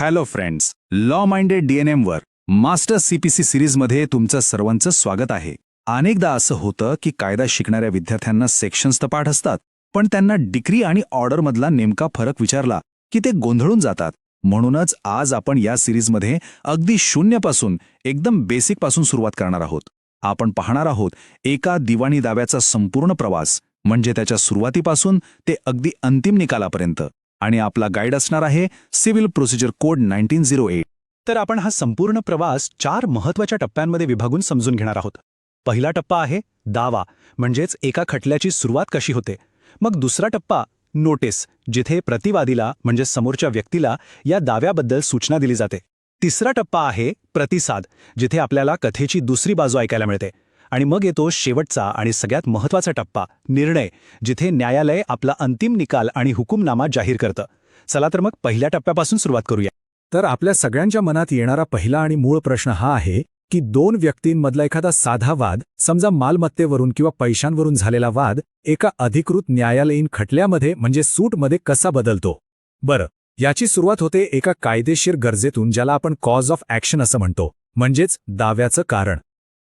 Hello friends law minded DNM वर master CPC सिरीजमध्ये तुमचं सर्वांचं स्वागत आहे. अनेकदा असं होतं की कायदा शिकणाऱ्या विद्यार्थ्यांना सेक्शन्स तर पाठ असतात पण त्यांना डिग्री आणि ऑर्डरमधला नेमका फरक विचारला की ते गोंधळून जातात. म्हणूनच आज आपण या सिरीजमध्ये अगदी शून्यपासून एकदम बेसिकपासून सुरुवात करणार आहोत. आपण पाहणार आहोत एका दिवाणी दाव्याचा संपूर्ण प्रवास म्हणजे त्याच्या सुरुवातीपासून ते अगदी अंतिम निकालापर्यंत. आणि आपला गाईड असणार आहे civil procedure code nineteen zero eight. तर आपण हा संपूर्ण प्रवास चार महत्त्वाच्या टप्प्यांमध्ये विभागून समजून घेणार आहोत. पहिला टप्पा आहे दावा म्हणजेच एका खटल्याची सुरुवात कशी होते. मग दुसरा टप्पा नोटीस जिथे प्रतिवादीला म्हणजे समोरच्या व्यक्तीला या दाव्याबद्दल सूचना दिली जाते. तिसरा टप्पा आहे प्रतिसाद जिथे आपल्याला कथेची दुसरी बाजू ऐकायला मिळते. आणि मग येतो शेवटचा आणि सगळ्यात महत्त्वाचा टप्पा निर्णय जिथे न्यायालय आपला अंतिम निकाल आणि हुकुमनामा जाहीर करतं. चला तर मग पहिल्या टप्प्यापासून सुरुवात करूया. तर आपल्या सगळ्यांच्या मनात येणारा पहिला आणि मूळ प्रश्न हा आहे की दोन व्यक्तींमधला एखादा साधा वाद समजा मालमत्तेवरून किंवा पैशांवरून झालेला वाद एका अधिकृत न्यायालयीन खटल्यामध्ये म्हणजे सूटमध्ये कसा बदलतो? बरं याची सुरुवात होते एका कायदेशीर गरजेतून ज्याला आपण कॉज ऑफ ॲक्शन असं म्हणतो. म्हणजेच दाव्याचं कारण.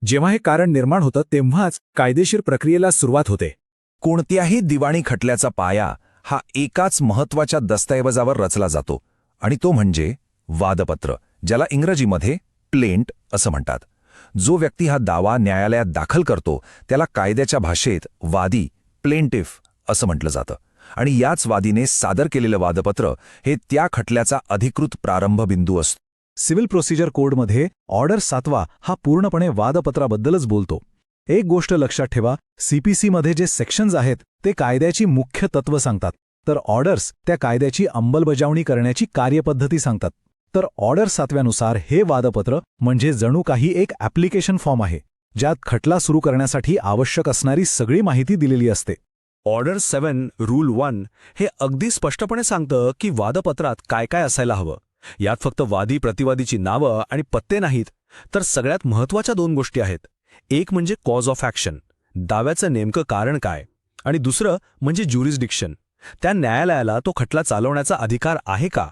जेव्हा हे कारण निर्माण होतं तेव्हाच कायदेशीर प्रक्रियेला सुरुवात होते. कोणत्याही दिवाणी खटल्याचा पाया हा एकाच महत्त्वाच्या दस्तऐवजावर रचला जातो आणि तो म्हणजे वादपत्र ज्याला इंग्रजीमध्ये प्लेंट असं म्हणतात. जो व्यक्ती हा दावा न्यायालयात दाखल करतो त्याला कायद्याच्या भाषेत वादी प्लेंटिफ असं म्हटलं जातं. आणि याच वादीने सादर केलेलं वादपत्र हे त्या खटल्याचा अधिकृत प्रारंभबिंदू असतो. सिव्हिल प्रोसिजर कोडमध्ये ऑर्डर सातवा हा पूर्णपणे वादपत्राबद्दलच बोलतो. एक गोष्ट लक्षात ठेवा सीपीसीमध्ये जे सेक्शन्स आहेत ते कायद्याची मुख्य तत्व सांगतात. तर ऑर्डर्स त्या कायद्याची अंमलबजावणी करण्याची कार्यपद्धती सांगतात. तर ऑर्डर सातव्यानुसार हे वादपत्र म्हणजे जणू काही एक ॲप्लिकेशन फॉर्म आहे ज्यात खटला सुरू करण्यासाठी आवश्यक असणारी सगळी माहिती दिलेली असते. ऑर्डर सेव्हन रूल वन हे अगदी स्पष्टपणे सांगतं की वादपत्रात काय काय असायला हवं. यात फक्त वादी प्रतिवादीची नावं आणि पत्ते नाहीत तर सगळ्यात महत्त्वाच्या दोन गोष्टी आहेत. एक म्हणजे कॉज ऑफ ॲक्शन दाव्याचं नेमकं कारण काय? आणि दुसरं म्हणजे ज्युरिस्डिक्शन त्या न्यायालयाला तो खटला चालवण्याचा अधिकार आहे का?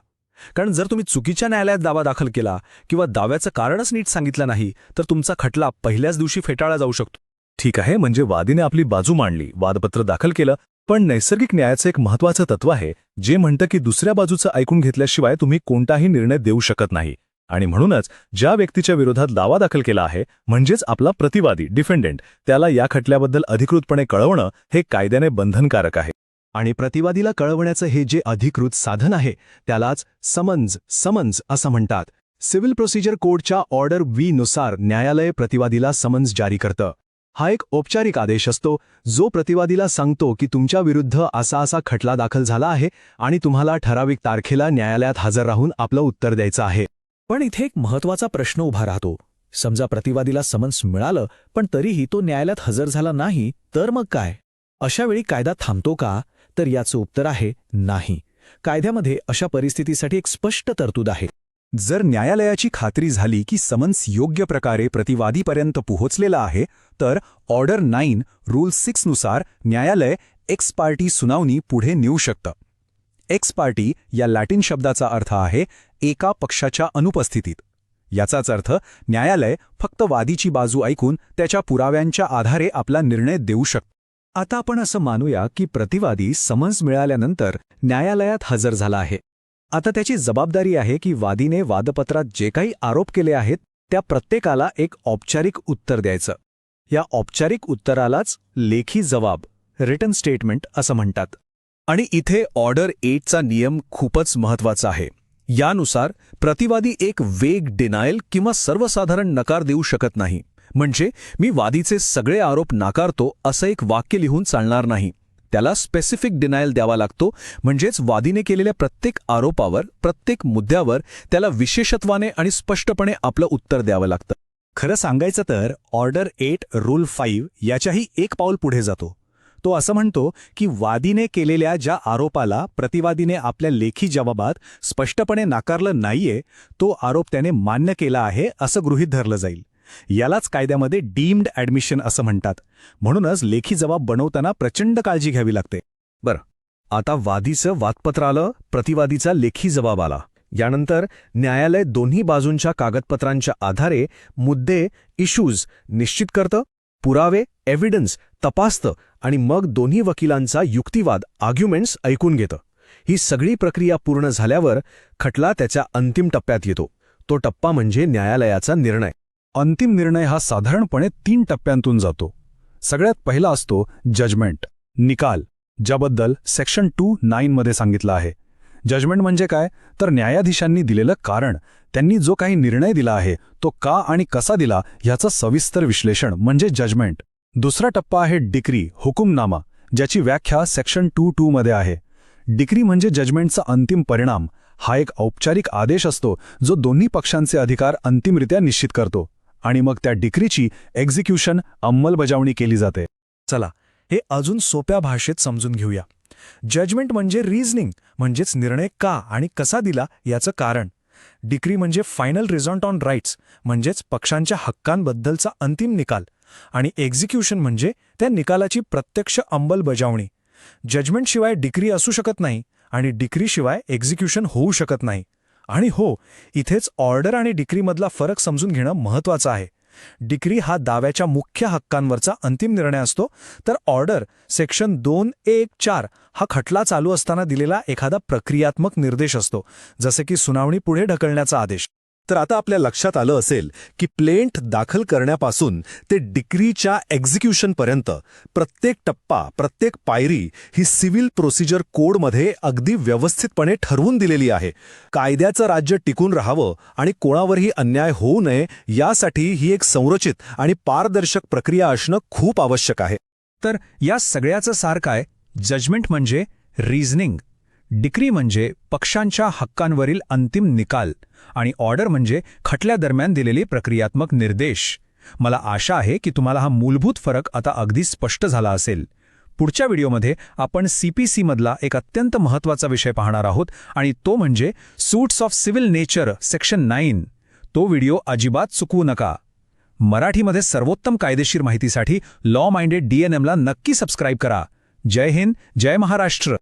कारण जर तुम्ही चुकीच्या न्यायालयात दावा दाखल केला किंवा दाव्याचं कारणच नीट सांगितलं नाही तर तुमचा खटला पहिल्याच दिवशी फेटाळला जाऊ शकतो. ठीक आहे म्हणजे वादीने आपली बाजू मांडली वादपत्र दाखल केलं पण नैसर्गिक न्यायाचं एक महत्वाचं तत्व आहे जे म्हणतं की दुसऱ्या बाजूचं ऐकून घेतल्याशिवाय तुम्ही कोणताही निर्णय देऊ शकत नाही. आणि म्हणूनच ज्या व्यक्तीच्या विरोधात दावा दाखल केला आहे म्हणजेच आपला प्रतिवादी डिफेंडेंट त्याला या खटल्याबद्दल अधिकृतपणे कळवणं हे कायद्याने बंधनकारक आहे. आणि प्रतिवादीला कळवण्याचं हे जे अधिकृत साधन आहे त्यालाच समन्स समन्स असं म्हणतात. सिव्हिल प्रोसिजर कोडच्या ऑर्डर वी नुसार न्यायालय प्रतिवादीला समन्स जारी करतं. हा एक औपचारिक आदेश असतो जो प्रतिवादीला सांगतो की तुमच्या विरुद्ध असा असा खटला दाखल झाला आहे आणि तुम्हाला ठराविक तारखेला न्यायालयात हजर राहून आपलं उत्तर द्यायचं आहे. पण इथे एक महत्त्वाचा प्रश्न उभा राहतो. समजा प्रतिवादीला समन्स मिळालं पण तरीही तो न्यायालयात हजर झाला नाही तर मग काय? अशावेळी कायदा थांबतो का? तर याचं उत्तर आहे नाही. कायद्यामध्ये अशा परिस्थितीसाठी एक स्पष्ट तरतूद आहे. जर न्यायालयाची खात्री झाली की समन्स योग्य प्रकारे प्रतिवादीपर्यंत पोहोचलेला आहे तर ऑर्डर नाईन रूल सिक्सनुसार न्यायालय एक्स पार्टी सुनावणी पुढे नेऊ शकतं. एक्स पार्टी या लॅटिन शब्दाचा अर्थ आहे एका पक्षाच्या अनुपस्थितीत. याचाच अर्थ न्यायालय फक्त वादीची बाजू ऐकून त्याच्या पुराव्यांच्या आधारे आपला निर्णय देऊ शकतं. आता आपण असं मानूया की प्रतिवादी समन्स मिळाल्यानंतर न्यायालयात हजर झाला आहे. आता त्याची जबाबदारी आहे की वादीने वादपत्रात जे काही आरोप केले आहेत त्या प्रत्येकाला एक औपचारिक उत्तर द्यायचं. या औपचारिक उत्तरालाच लेखी जबाब रिटन स्टेटमेंट असं म्हणतात. आणि इथे ऑर्डर एटचा नियम खूपच महत्त्वाचा आहे. यानुसार प्रतिवादी एक वेग डिनायल किंवा सर्वसाधारण नकार देऊ शकत नाही. म्हणजे मी वादीचे सगळे आरोप नाकारतो असं एक वाक्य लिहून चालणार नाही. त्याला स्पेसिफिक डिनायल द्यावा लागतो. म्हणजेच वादीने केलेल्या प्रत्येक आरोपावर प्रत्येक मुद्द्यावर त्याला विशेषत्वाने आणि स्पष्टपणे आपलं उत्तर द्यावं लागतं. खरं सांगायचं तर ऑर्डर एट रूल फाईव्ह याच्याही एक पाऊल पुढे जातो. तो असं म्हणतो की वादीने केलेल्या ज्या आरोपाला प्रतिवादीने आपल्या लेखी जबाबात स्पष्टपणे नाकारलं नाहीये तो आरोप त्याने मान्य केला आहे असं गृहीत धरलं जाईल. यालाच कायद्यामध्ये डीम्ड ॲडमिशन असं म्हणतात. म्हणूनच लेखी जबाब बनवताना प्रचंड काळजी घ्यावी लागते. आता वादीचं वादपत्र आलं प्रतिवादीचा लेखी जबाब आला. यानंतर न्यायालय दोन्ही बाजूंच्या कागदपत्रांच्या आधारे मुद्दे इश्यूज निश्चित करतं पुरावे एव्हिडन्स तपासतं आणि मग दोन्ही वकिलांचा युक्तिवाद आर्ग्युमेंट्स ऐकून घेतं. ही सगळी प्रक्रिया पूर्ण झाल्यावर खटला त्याच्या अंतिम टप्प्यात येतो. तो टप्पा म्हणजे न्यायालयाचा निर्णय. अंतिम निर्णय हा साधारणपणे तीन टप्प्यांतून जातो. सगळ्यात पहिला असतो जजमेंट निकाल ज्याबद्दल सेक्शन टू नाईनमध्ये सांगितलं आहे. जजमेंट म्हणजे काय? तर न्यायाधीशांनी दिलेलं कारण त्यांनी जो काही निर्णय दिला आहे तो का आणि कसा दिला ह्याचं सविस्तर विश्लेषण म्हणजे जजमेंट दुसरा टप्पा आहे डिक्री हुकुमनामा ज्याची व्याख्या सेक्शन टू टूमध्ये आहे. डिक्री म्हणजे जजमेंटचा अंतिम परिणाम. हा एक औपचारिक आदेश असतो जो दोन्ही पक्षांचे अधिकार अंतिमरित्या निश्चित करतो. आणि मग त्या डिक्रीची एक्झिक्युशन अंमलबजावणी केली जाते. चला हे अजून सोप्या भाषेत समजून घेऊया. जजमेंट म्हणजे रिझनिंग म्हणजेच निर्णय का आणि कसा दिला याचं कारण. डिक्री म्हणजे फायनल रिझॉल्ट ऑन राईट्स म्हणजेच पक्षांच्या हक्कांबद्दलचा अंतिम निकाल. आणि एक्झिक्युशन म्हणजे त्या निकालाची प्रत्यक्ष अंमलबजावणी. जजमेंटशिवाय डिक्री असू शकत नाही आणि डिक्रीशिवाय एक्झिक्युशन होऊ शकत नाही. आणि हो इथेच ऑर्डर आणि डिक्रीमधला फरक समजून घेणं महत्त्वाचं आहे. डिक्री हा दाव्याच्या मुख्य हक्कांवरचा अंतिम निर्णय असतो तर ऑर्डर सेक्शन दोन एक चार हा खटला चालू असताना दिलेला एखादा प्रक्रियात्मक निर्देश असतो जसे की सुनावणी पुढे ढकलण्याचा आदेश. तर आता आपल्या लक्षात आलं असेल की प्लेंट दाखल करण्यापासून ते डिक्रीच्या एक्झिक्युशनपर्यंत प्रत्येक टप्पा प्रत्येक पायरी ही सिव्हिल प्रोसिजर कोडमध्ये अगदी व्यवस्थितपणे ठरवून दिलेली आहे. कायद्याचं राज्य टिकून राहावं आणि कोणावरही अन्याय होऊ नये यासाठी ही एक संरचित आणि पारदर्शक प्रक्रिया असणं खूप आवश्यक आहे. तर या सगळ्याचं सार काय? जजमेंट म्हणजे रिझनिंग डिक्री म्हणजे पक्षांच्या हक्कांवरील अंतिम निकाल आणि ऑर्डर म्हणजे खटल्यादरम्यान दिलेले प्रक्रियात्मक निर्देश. मला आशा आहे की तुम्हाला हा मूलभूत फरक आता अगदी स्पष्ट झाला असेल. पुढच्या व्हिडिओमध्ये आपण सीपीसी मधला एक अत्यंत महत्त्वाचा विषय पाहणार आहोत आणि तो म्हणजे suits of civil nature section nine तो व्हिडिओ अजिबात चुकवू नका. मराठीमध्ये सर्वोत्तम कायदेशीर माहितीसाठी लॉ माइंडेड डीएनएमला नक्की सबस्क्राईब करा. जय हिंद जय महाराष्ट्र.